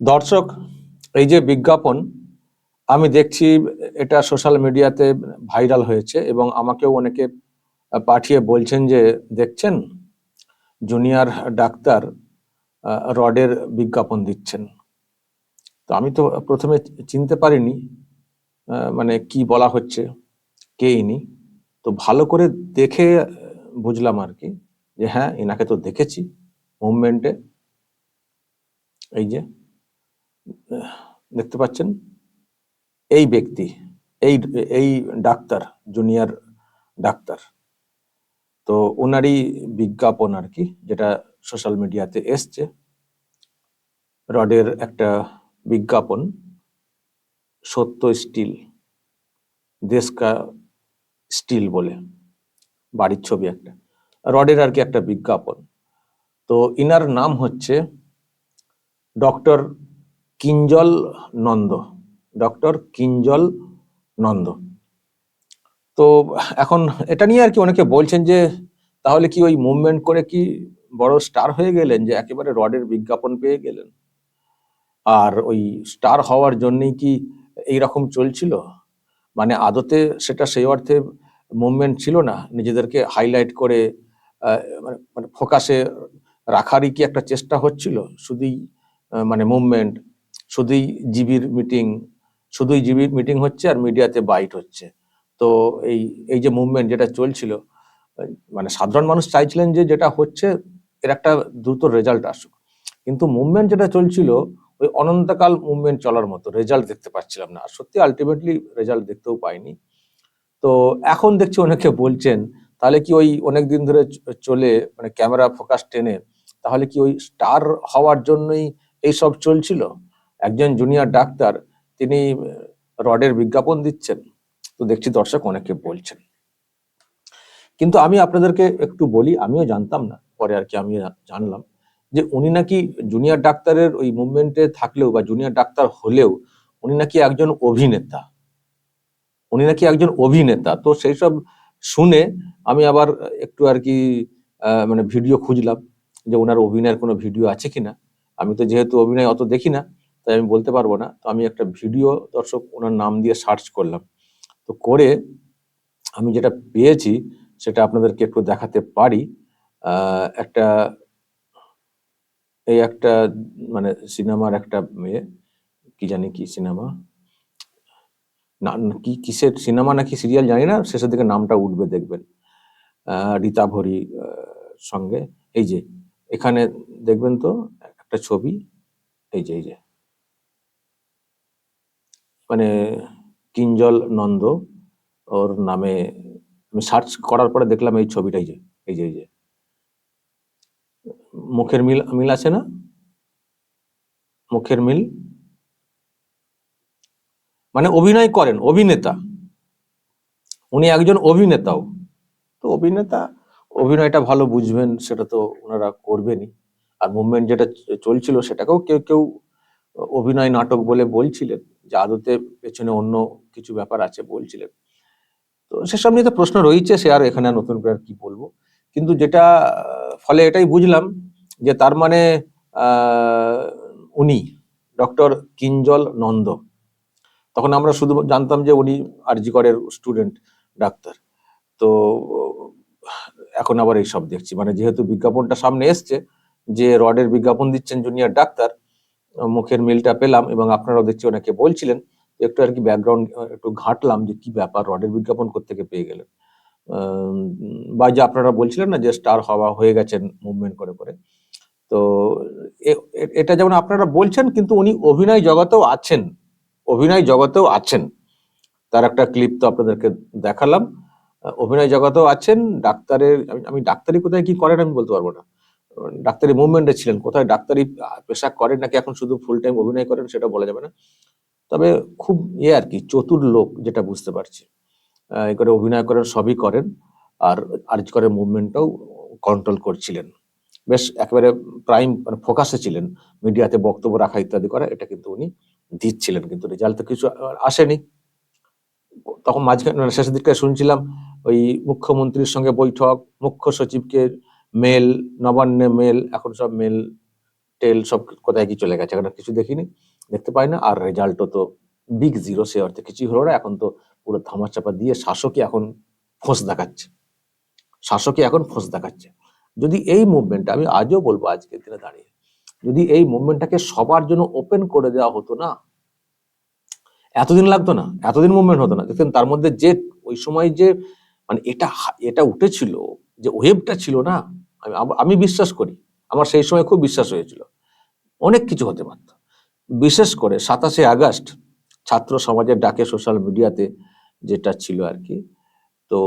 দর্শক, এই যে বিজ্ঞাপন, আমি দেখছি এটা সোশ্যাল মিডিয়াতে ভাইরাল হয়েছে এবং আমাকেও অনেকে পাঠিয়ে বলছেন যে, দেখছেন? জুনিয়র ডাক্তার রডের বিজ্ঞাপন দিচ্ছেন। তো আমি তো প্রথমে চিনতে পারিনি মানে কি বলা হচ্ছে, কে ইনি? তো ভালো করে দেখে বুঝলাম আর কি, যে হ্যাঁ এনাকে তো দেখেছি, মুভমেন্টে। এই যে দেখতে পাচ্ছেন? এই ব্যক্তি, এই এই ডাক্তার, জুনিয়র ডাক্তার। তো ওনারই বিজ্ঞাপন আর কি, যেটা সোশ্যাল মিডিয়াতে এসছে। রডের একটা বিজ্ঞাপন, সত্য স্টিল, দেশকা স্টিল বলে, বাড়ির ছবি একটা। রডের আর কি একটা বিজ্ঞাপন। তো ইনার নাম হচ্ছে ডক্টর কিঞ্জল নন্দ, ডক্টর কিঞ্জল নন্দ। তো এখন এটা নিয়ে আর কি অনেকে বলছেন যে, তাহলে কি ওই মুভমেন্ট করে কি বড় স্টার হয়ে গেলেন যে একেবারে রডের বিজ্ঞাপন পেয়ে গেলেন? আর ওই স্টার হওয়ার জন্যই কি এই রকম চলছিল? মানে আদতে সেটা সেই অর্থে মুভমেন্ট ছিল না? নিজেদেরকে হাইলাইট করে মানে- মানে ফোকাসে রাখারই কি একটা চেষ্টা হচ্ছিল? শুধুই মানে মুভমেন্ট শুধুই জিবির মিটিং, শুধুই জিবির মিটিং হচ্ছে আর মিডিয়াতে বাইট হচ্ছে। তো এই এই যে মুভমেন্ট যেটা চলছিল মানে সাধারণ মানুষ চাইছিলেন যে যেটা হচ্ছে, এর একটা দ্রুত রেজাল্ট আসুক। কিন্তু মুভমেন্ট যেটা চলছিল, ওই অনন্তকাল মুভমেন্ট চলার মতো রেজাল্ট দেখতে পাচ্ছিলাম না। সত্যি আলটিমেটলি রেজাল্ট দেখতেও পাইনি। তো এখন দেখছি অনেকে বলছেন, তাহলে কি ওই অনেক দিন ধরে চলে মানে ক্যামেরা ফোকাস টেনে, তাহলে কি ওই স্টার হওয়ার জন্যই এই সব চলছিল? একজন জুনিয়র ডাক্তার, তিনি রডের বিজ্ঞাপন দিচ্ছেন। তো দেখছি দর্শক অনেকে বলছেন। কিন্তু আমি আপনাদেরকে একটু বলি, আমিও জানতাম না, পরে আর কি আমি জানলাম যে উনি নাকি জুনিয়র ডাক্তারের ওই মুভমেন্টে থাকলেও বা জুনিয়র ডাক্তার হলেও উনি নাকি একজন অভিনেতা। উনি নাকি একজন অভিনেতা। তো সেই সব শুনে আমি আবার একটু আর কি মানে ভিডিও খুঁজলাম যে ওনার অভিনয়ের কোনো ভিডিও আছে কিনা। আমি তো যেহেতু অভিনয় অত দেখি না তাই আমি বলতে পারব না। তো আমি একটা ভিডিও দর্শক ওনার নাম দিয়ে সার্চ করলাম। তো করে আমি যেটা পেয়েছি সেটা আপনাদেরকে একটু দেখাতে পারি। একটা এই একটা মানে সিনেমার একটা মেয়ে কি জানি কি সিনেমা? না কি, কিসের সিনেমা নাকি সিরিয়াল জানি না, শেষের দিকে নামটা উঠবে দেখবেন। রীতা ভরি সঙ্গে। এই যে, এখানে দেখবেন তো একটা ছবি। এই যে এই যে। মানে কিঞ্জল নন্দ, ওর নামে আমি সার্চ করার পরে দেখলাম এই ছবিটাই যে, এই যে এই যে। মুখের মিল মিল আছে না? মুখের মিল? মানে অভিনয় করেন, অভিনেতা। উনি একজন অভিনেতাও। তো অভিনেতা, অভিনয়টা ভালো বুঝবেন, সেটা তো ওনারা করবেনই। আর মুভমেন্ট যেটা চলছিল, সেটাকেও কেউ কেউ অভিনয় নাটক বলে বলছিলেন। যে আদতে পেছনে অন্য কিছু ব্যাপার আছে বলছিলেন। তো সেসব নিয়ে তো প্রশ্ন রয়েছে, সে আর এখানে নতুন করে আর কি বলব। কিন্তু যেটা, ফলে এটাই বুঝলাম যে তার মানে উনি, ডক্টর কিঞ্জল নন্দ। তখন আমরা শুধু জানতাম যে উনি আরজিকরের স্টুডেন্ট, ডাক্তার। তো, এখন আবার এইসব দেখছি। মানে যেহেতু বিজ্ঞাপনটা সামনে এসছে, যে রডের বিজ্ঞাপন দিচ্ছেন জুনিয়র ডাক্তার মুখের মিলটা পেলাম এবং আপনারাও দেখছি অনেকে বলছিলেন একটু আর কি ব্যাকগ্রাউন্ড একটু ঘাটলাম যে কি ব্যাপার, রডের বিজ্ঞাপন করতে থেকে পেয়ে গেলেন। বা যে আপনারা বলছিলেন না যে স্টার হওয়া হয়ে গেছেন মুভমেন্ট করে করে। তো এটা যেমন আপনারা বলছেন, কিন্তু উনি অভিনয় জগতেও আছেন। অভিনয় জগতেও আছেন। তার একটা ক্লিপ তো আপনাদেরকে দেখালাম। অভিনয় জগতেও আছেন, ডাক্তারের আমি- ডাক্তারি কোথায় কি করেন আমি বলতে পারব না। ডাক্তারি মুভমেন্টে ছিলেন। কোথায় ডাক্তারি পেশা করেন নাকি এখন শুধু ফুল টাইম অভিনয় করেন সেটা বলা যাবে না। তবে খুব ইয়ে আর কি, চতুর লোক যেটা বুঝতে পারছি। এ করে অভিনয় করেন, সবই করেন। আর আর্জ করে মুভমেন্টটাও কন্ট্রোল করছিলেন। বেশ একেবারে প্রাইম মানে ফোকাসে ছিলেন। মিডিয়াতে বক্তব্য রাখা ইত্যাদি করা, এটা কিন্তু উনি দিচ্ছিলেন। কিন্তু রেজাল্ট তো কিছু আসেনি। তখন মাঝখানে মানে শেষের দিকটা শুনছিলাম, ওই মুখ্যমন্ত্রীর সঙ্গে বৈঠক, মুখ্য সচিবকে মেল, নবান্নে মেল, এখন সব মেল, টেল সব কোথায় কি চলে গেছে, এখন কিছু দেখিনি, দেখতে পাই না, আর রেজাল্টও তো বিগ জিরো সে অর্থে কিছুই হলো না, এখন তো পুরো ধামাচাপা দিয়ে শাসকই এখন ফোঁস দেখাচ্ছে, শাসকই এখন ফোঁস দেখাচ্ছে, যদি এই মুভমেন্টটা আমি আজও বলব আজকের দিনে দাঁড়িয়ে, যদি এই মুভমেন্টটাকে সবার জন্য ওপেন করে দেওয়া হতো না, এতদিন লাগতো না, এতদিন মুভমেন্ট হতো না দেখতেন তার মধ্যে যে ওই সময় যে মানে এটা এটা উঠেছিল, যে ওয়েবটা ছিল না আমি আমি বিশ্বাস করি। আমার সেই সময় খুব বিশ্বাস হয়েছিল। অনেক কিছু হতে পারত। বিশেষ করে সাতাশে আগস্ট ছাত্র সমাজের ডাকে সোশ্যাল মিডিয়াতে যেটা ছিল আর কি তো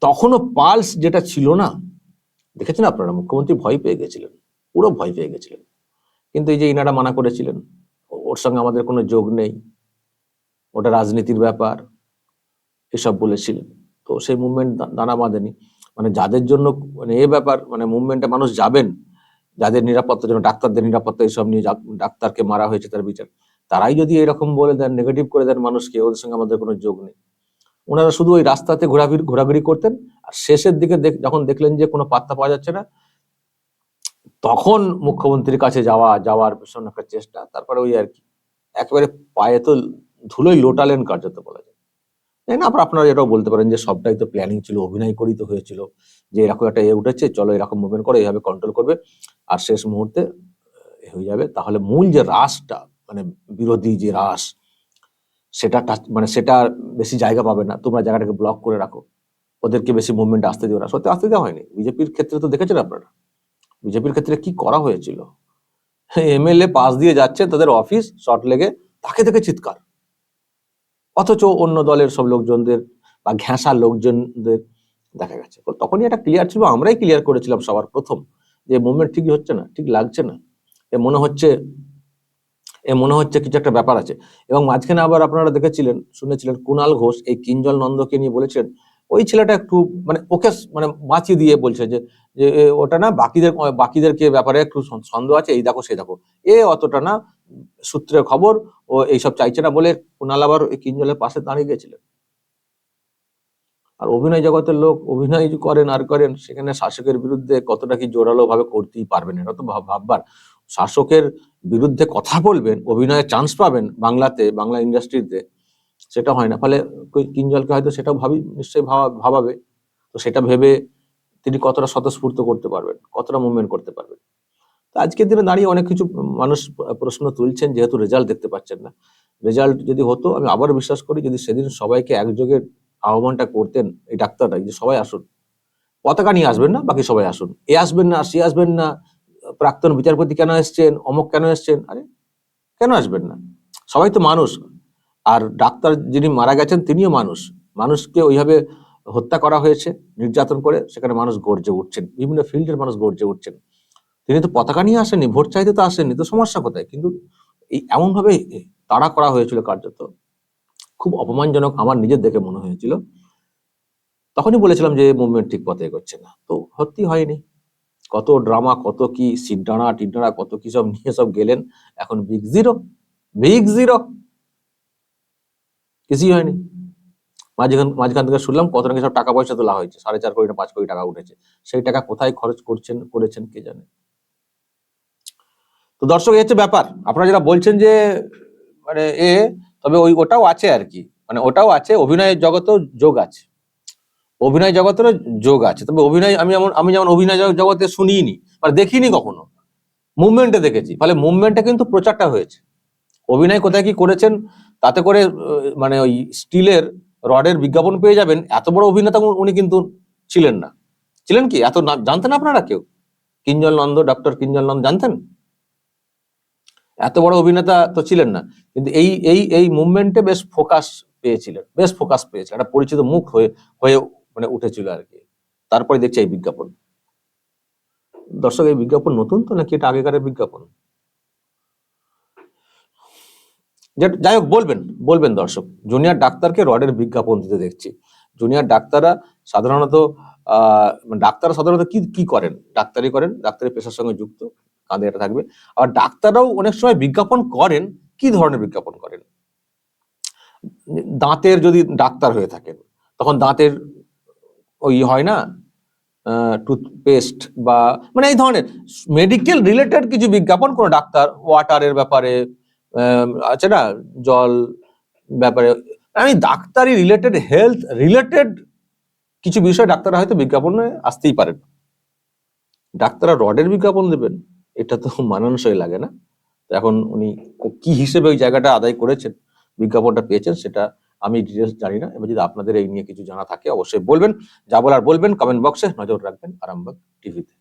তখনও পালস যেটা ছিল না, দেখেছেন আপনারা? মুখ্যমন্ত্রী ভয় পেয়ে গেছিলেন। পুরো ভয় পেয়ে গেছিলেন। কিন্তু এই যে ইনারা মানা করেছিলেন, ওর সঙ্গে আমাদের কোনো যোগ নেই, ওটা রাজনীতির ব্যাপার, এসব বলেছিলেন। তো সেই মুভমেন্ট দানা বাঁধেনি। মানে যাদের জন্য মানে এ ব্যাপার মানে মুভমেন্টে মানুষ যাবেন, যাদের নিরাপত্তার জন্য, ডাক্তারদের নিরাপত্তা এইসব নিয়ে ডাক্তারকে মারা হয়েছে তার বিচার, তারাই যদি এরকম বলে দেন নেগেটিভ করে দেন মানুষকে, ওদের সঙ্গে আমাদের কোনো যোগ নেই। ওনারা শুধু ওই রাস্তাতে ঘোরাঘুরি ঘোরাঘুরি করতেন, আর শেষের দিকে যখন দেখলেন যে কোনো পাত্তা পাওয়া যাচ্ছে না, তখন মুখ্যমন্ত্রীর কাছে যাওয়া, যাওয়ার পেছনে একটা চেষ্টা, তারপরে ওই আর কি, একেবারে পায়ে তো ধুলোই লোটালেন কার্যত বলা যায়। তাই না আবার আপনারা এটাও বলতে পারেন যে সবটাই তো প্ল্যানিং ছিল, অভিনয় করেই তো হয়েছিল, যে এরকম একটা এ উঠেছে, চলো এরকম মুভমেন্ট করে, এইভাবে কন্ট্রোল করবে। আর শেষ মুহূর্তে হয়ে যাবে। তাহলে মূল যে রাসটা মানে বিরোধী যে রাস, সেটা মানে সেটা বেশি জায়গা পাবে না। তোমরা জায়গাটাকে ব্লক করে রাখো। ওদেরকে বেশি মুভমেন্ট আসতে দিও না। সত্যি আসতে দেওয়া হয়নি। বিজেপির ক্ষেত্রে তো দেখেছেন আপনারা? বিজেপির ক্ষেত্রে কি করা হয়েছিল? এমএলএ পাস দিয়ে যাচ্ছে, তাদের অফিস শর্ট লেগে তাকে থেকে চিৎকার। অথচ অন্য দলের সব লোকজনদের বা ঘেঁষা লোকজনদের দেখা গেছে। তখনই একটা ক্লিয়ার ছিল, আমরাই ক্লিয়ার করেছিলাম সবার প্রথম যে মুভমেন্ট ঠিকই হচ্ছে না, ঠিক লাগছে না। এ মনে হচ্ছে, এ মনে হচ্ছে কিছু একটা ব্যাপার আছে। এবং মাঝখানে আবার আপনারা দেখেছিলেন, শুনেছিলেন কুণাল ঘোষ এই কিঞ্জল নন্দকে নিয়ে বলেছিলেন, ওই ছেলেটা একটু মানে ওকে মানে বাঁচিয়ে দিয়ে বলছে যে যে ওটা না বাকিদের, বাকিদেরকে ব্যাপারে একটু সন্দেহ আছে, এই দেখো, সেই দেখো। এ অতটা না সূত্রের খবর ও এইসব চাইছে না বলে কুণাল আবার ওই কিঞ্জলের পাশে দাঁড়িয়ে গেছিলেন। আর অভিনয় জগতের লোক অভিনয় করেন আর করেন, সেখানে শাসকের বিরুদ্ধে কতটা কি জোরালো ভাবে করতেই পারবেন এটা তো ভাববার। শাসকের বিরুদ্ধে কথা বলবেন অভিনয়ের চান্স পাবেন বাংলাতে, বাংলা ইন্ডাস্ট্রিতে সেটা হয় না। ফলে কিঞ্জলকে হয়তো সেটাও ভাবি, নিশ্চয়ই ভাবা, ভাবাবে। তো সেটা ভেবে তিনি কতটা স্বতঃস্ফূর্ত করতে পারবেন, কতটা মুভমেন্ট করতে পারবেন? আজকের দিনে দাঁড়িয়ে অনেক কিছু মানুষ প্রশ্ন তুলছেন, যেহেতু রেজাল্ট দেখতে পাচ্ছেন না। রেজাল্ট যদি হতো, আমি আবারও বিশ্বাস করি, যদি সেদিন সবাইকে একযোগে আহ্বানটা করতেন এই ডাক্তাররা, যে সবাই আসুন। পতাকা নিয়ে আসবেন না, বাকি সবাই আসুন। এ আসবেন না, সে আসবেন না, প্রাক্তন বিচারপতি কেন এসছেন, অমুক কেন এসছেন? আরে, কেন আসবেন না? সবাই তো মানুষ। আর ডাক্তার যিনি মারা গেছেন, তিনিও মানুষ। মানুষকে ওইভাবে হত্যা করা হয়েছে, নির্যাতন করে, সেখানে মানুষ গর্জে উঠছেন। বিভিন্ন ফিল্ডের মানুষ গর্জে উঠছেন। তিনি তো পতাকা নিয়ে আসেননি, ভোট চাইতে তো আসেননি, তো সমস্যা কোথায়? কিন্তু এই এমন ভাবে তাড়া করা হয়েছিল কার্যত, খুব অপমানজনক আমার নিজের দেখে মনে হয়েছিল। তখনই বলেছিলাম যে মুভমেন্ট ঠিক পথে এগোচ্ছে না, তো সত্যি হয়নি। কত ড্রামা কত কি সিডানা টিডানা, কত কি সব নিয়ে সব গেলেন, এখন বিগ জিরো বিগ জিরো কিছুই হয়নি। মাঝখান মাঝখান থেকে শুনলাম কত নাকি সব টাকা পয়সা তোলা হয়েছে, সাড়ে চার কোটি না পাঁচ কোটি টাকা উঠেছে, সেই টাকা কোথায় খরচ করছেন, করেছেন কে জানে? তো দর্শক, এই হচ্ছে ব্যাপার। আপনারা যারা বলছেন যে মানে এ, তবে ওই, ওটাও আছে আর কি। মানে ওটাও আছে, অভিনয়ের জগতেও যোগ আছে। অভিনয় জগতেরও যোগ আছে। তবে অভিনয়, আমি যেমন আমি যেমন অভিনয় জগ- জগতে শুনিনি মানে দেখিনি কখনো। মুভমেন্টে দেখেছি, ফলে মুভমেন্টে কিন্তু প্রচারটা হয়েছে। অভিনয় কোথায় কি করেছেন, তাতে করে মানে ওই স্টিলের রডের বিজ্ঞাপন পেয়ে যাবেন, এত বড় অভিনেতা উনি- কিন্তু ছিলেন না। ছিলেন কি? এত জানতেন আপনারা কেউ? কিঞ্জল নন্দ, ডক্টর কিঞ্জল নন্দ, জানতেন? এত বড় অভিনেতা তো ছিলেন না, কিন্তু এই এই এই মুভমেন্টে বেশ ফোকাস পেয়েছিলেন, বেশ ফোকাস পেয়েছিলেন, একটা পরিচিত মুখ হয়ে হয়ে মানে উঠেছিল আর কি। তারপরে দেখছি এই বিজ্ঞাপন। দর্শক, এই বিজ্ঞাপন নতুন তো নাকি এটা আগেকারের বিজ্ঞাপন? যাই হোক, বলবেন বলবেন দর্শক, জুনিয়র ডাক্তারকে রডের বিজ্ঞাপন দিতে দেখছি। জুনিয়র ডাক্তাররা সাধারণত ডাক্তাররা সাধারণত কি কি করেন? ডাক্তারি করেন, ডাক্তারি পেশার সঙ্গে যুক্ত। কাঁধে এটা থাকবে। আর ডাক্তাররাও অনেক সময় বিজ্ঞাপন করেন, কি ধরনের বিজ্ঞাপন করেন? দাঁতের যদি ডাক্তার হয়ে থাকেন, তখন দাঁতের ওই হয় না? টুথপেস্ট বা মানে এই ধরনের মেডিকেল রিলেটেড কিছু বিজ্ঞাপন কোনো ডাক্তার ওয়াটারের ব্যাপারে আছে না? জল ব্যাপারে আমি ডাক্তারি রিলেটেড হেলথ রিলেটেড কিছু বিষয় ডাক্তাররা হয়তো বিজ্ঞাপনে আসতেই পারেন। ডাক্তাররা রডের বিজ্ঞাপন দেবেন। এটা তো মানানসই লাগে না। এখন উনি কি হিসেবে ওই জায়গাটা আদায় করেছেন, বিজ্ঞাপনটা পেয়েছেন সেটা আমি ডিটেলস জানি না। এবার যদি আপনাদের এই নিয়ে কিছু জানা থাকে, অবশ্যই বলবেন। যা বলার বলবেন কমেন্ট বক্সে নজর রাখবেন আরামবাগ টিভিতে